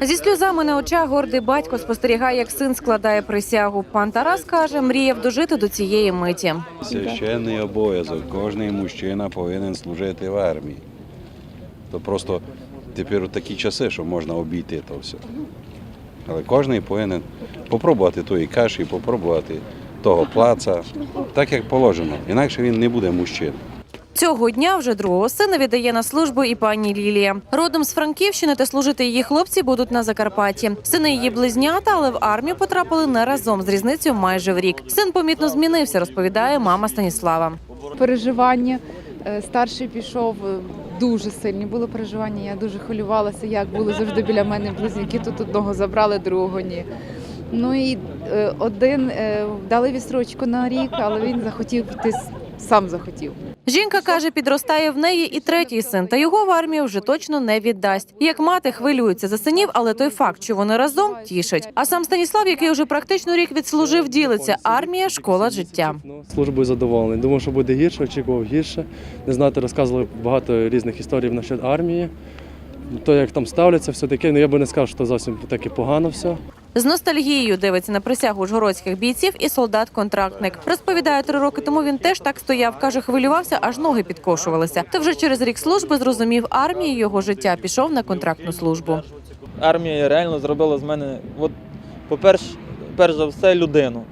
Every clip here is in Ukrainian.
Зі сльозами на очах гордий батько спостерігає, як син складає присягу. Пан Тарас каже, мріяв дожити до цієї миті. Священний обов'язок. Кожний мужчина повинен служити в армії. То просто тепер такі часи, що можна обійти то все. Але кожен повинен попробувати тої каші, попробувати того плаца, так як положено. Інакше він не буде мужчиною. Цього дня вже другого сина віддає на службу і пані Лілія. Родом з Франківщини та служити її хлопці будуть на Закарпатті. Сини її близнята, але в армію потрапили не разом з різницею майже в рік. Син помітно змінився, розповідає мама Станіслава. переживання. Е, Старший пішов е, дуже сильні були переживання. Я дуже хвилювалася, як були завжди біля мене близнюки. Тут одного забрали, другого ні. Ну і е, один е, дали відстрочку на рік, але він захотів піти сам захотів. Жінка каже, підростає в неї і третій син, та його в армію вже точно не віддасть. Як мати хвилюється за синів, але той факт, що вони разом, тішить. А сам Станіслав, який уже практично рік відслужив, ділиться армія, школа життя. Службою задоволений. Думав, що буде гірше, очікував гірше. Не знати, розказували багато різних історій насчет армії. То, як там ставляться, все таке, ну я би не сказав, що зовсім таке погано все. З ностальгією дивиться на присягу ужгородських бійців і солдат-контрактник. Розповідає, три роки тому він теж так стояв. каже, хвилювався, аж ноги підкошувалися. Та вже через рік служби зрозумів армії його життя. Пішов на контрактну службу. армія реально зробила з мене, от, по-перше, перш за все, людину.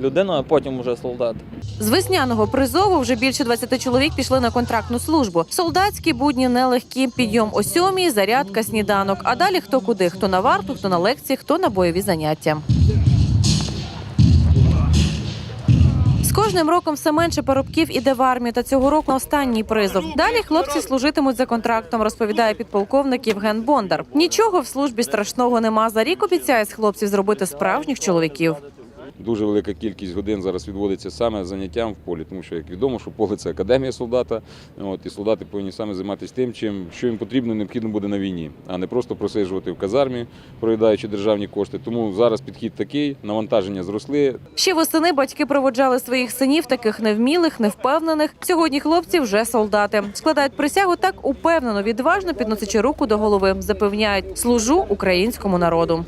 Людину, а потім уже солдат. З весняного призову вже більше 20 чоловік пішли на контрактну службу. Солдатські будні нелегкі. Підйом о сьомій, зарядка, сніданок. А далі хто куди, хто на варту, хто на лекції, хто на бойові заняття. З кожним роком все менше парубків іде в армію. Та цього року останній призов. Далі хлопці служитимуть за контрактом, розповідає підполковник Євген Бондар. Нічого в службі страшного нема. За рік обіцяє з хлопців зробити справжніх чоловіків. Дуже велика кількість годин зараз відводиться саме заняттям в полі, тому що як відомо, що поле це академія солдата. От і солдати повинні саме займатися тим, чим що їм потрібно, необхідно буде на війні, а не просто просиджувати в казармі, проїдаючи державні кошти. Тому зараз підхід такий, навантаження зросли. Ще восени батьки проводжали своїх синів, таких невмілих, невпевнених. Сьогодні хлопці вже солдати. Складають присягу так упевнено, відважно підносячи руку до голови. Запевняють, служу українському народу.